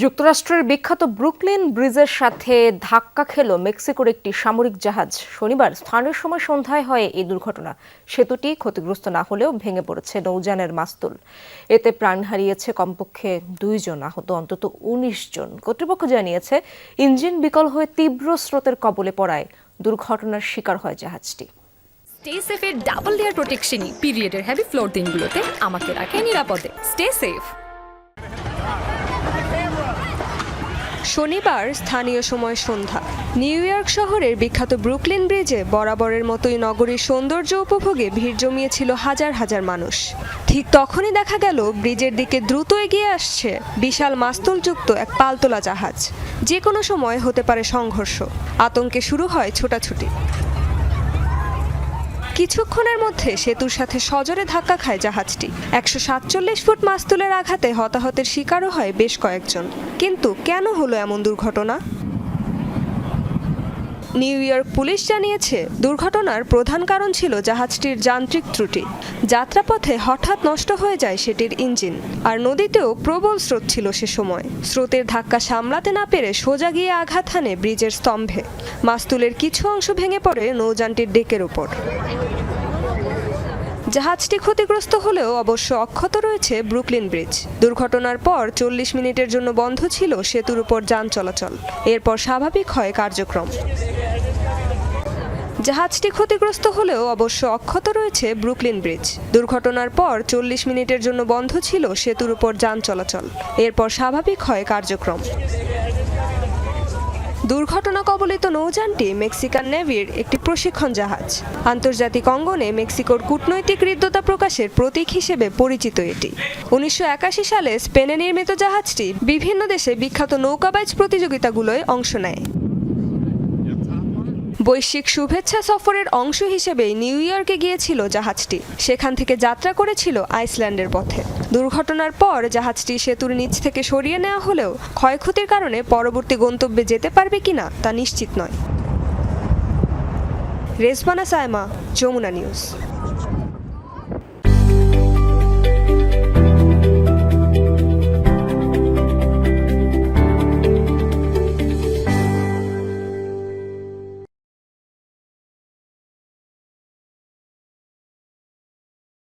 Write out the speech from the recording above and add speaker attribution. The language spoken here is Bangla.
Speaker 1: যুক্তরাষ্ট্রের বিখ্যাত ব্রুকলিন ব্রিজের সাথে ধাক্কা খেল মেক্সিকোর একটি সামরিক জাহাজ। শনিবার স্থানীয় সময় সন্ধ্যায় হয় এই দুর্ঘটনা। সেতুটি ক্ষতিগ্রস্ত না হলেও ভেঙে পড়েছে নৌযানের মাস্তুল। এতে প্রাণ হারিয়েছে কমপক্ষে দুইজন আহত, অন্তত উনিশ জন। কর্তৃপক্ষ জানিয়েছে, ইঞ্জিন বিকল হয়ে তীব্র স্রোতের কবলে পড়ায়। দুর্ঘটনার শিকার হয় জাহাজটি।
Speaker 2: স্টে সেফের ডাবল লেয়ার প্রোটেকশনই পিরিয়ডের হেভি ফ্লোর দিনগুলোতে আমাকে রাখে নিরাপদে। স্টে সেফ
Speaker 3: শনিবার স্থানীয় সময় সন্ধ্যা। নিউ ইয়র্ক শহরের বিখ্যাত ব্রুকলিন ব্রিজে বরাবরের মতোই নগরীর সৌন্দর্য উপভোগে ভিড় জমিয়েছিল হাজার হাজার মানুষ। ঠিক তখনই দেখা গেল, ব্রিজের দিকে দ্রুত এগিয়ে আসছে বিশাল মাস্তুলযুক্ত এক পালতোলা জাহাজ। যে কোনো সময় হতে পারে সংঘর্ষ। আতঙ্কে শুরু হয় ছোটাছুটি। কিছুক্ষণের মধ্যে সেতুর সাথে সজোরে ধাক্কা খায় জাহাজটি। একশো সাতচল্লিশ ফুট মাস্তুলের আঘাতে হতাহতের শিকারও হয় বেশ কয়েকজন। কিন্তু কেন হলো এমন দুর্ঘটনা? নিউ ইয়র্ক পুলিশ জানিয়েছে, দুর্ঘটনার প্রধান কারণ ছিল জাহাজটির যান্ত্রিক ত্রুটি। যাত্রাপথে হঠাৎ নষ্ট হয়ে যায় সেটির ইঞ্জিন, আর নদীতেও প্রবল স্রোত ছিল সে সময়। স্রোতের ধাক্কা সামলাতে না পেরে সোজা গিয়ে আঘাত হানে ব্রিজের স্তম্ভে। মাস্তুলের কিছু অংশ ভেঙে পড়ে নৌযানটির ডেকের ওপর। জাহাজটি ক্ষতিগ্রস্ত হলেও অবশ্য অক্ষত রয়েছে ব্রুকলিন ব্রিজ। দুর্ঘটনার পর চল্লিশ মিনিটের জন্য বন্ধ ছিল সেতুর উপর যান চলাচল। এরপর স্বাভাবিক হয় কার্যক্রম। জাহাজটি ক্ষতিগ্রস্ত হলেও অবশ্য অক্ষত রয়েছে ব্রুকলিন ব্রিজ। দুর্ঘটনার পর চল্লিশ মিনিটের জন্য বন্ধ ছিল সেতুর উপর যান চলাচল। এরপর স্বাভাবিক হয় কার্যক্রম। দুর্ঘটনা কবলিত নৌযানটি মেক্সিকান নেভির একটি প্রশিক্ষণ জাহাজ। আন্তর্জাতিক অঙ্গনে মেক্সিকোর কূটনৈতিক হৃদ্যতা প্রকাশের প্রতীক হিসেবে পরিচিত এটি। উনিশশো একাশি সালে স্পেনে নির্মিত জাহাজটি বিভিন্ন দেশে বিখ্যাত নৌকাবাইজ প্রতিযোগিতাগুলোয় অংশ নেয়। বৈশ্বিক শুভেচ্ছা সফরের অংশ হিসেবে নিউ ইয়র্কে গিয়েছিল জাহাজটি। সেখান থেকে যাত্রা করেছিল আইসল্যান্ডের পথে। দুর্ঘটনার পর জাহাজটি সেতুর নিচ থেকে সরিয়ে নেওয়া হলেও ক্ষয়ক্ষতির কারণে পরবর্তী গন্তব্যে যেতে পারবে কিনা তা নিশ্চিত নয়। রেজবানা সায়মা, যমুনা নিউজ।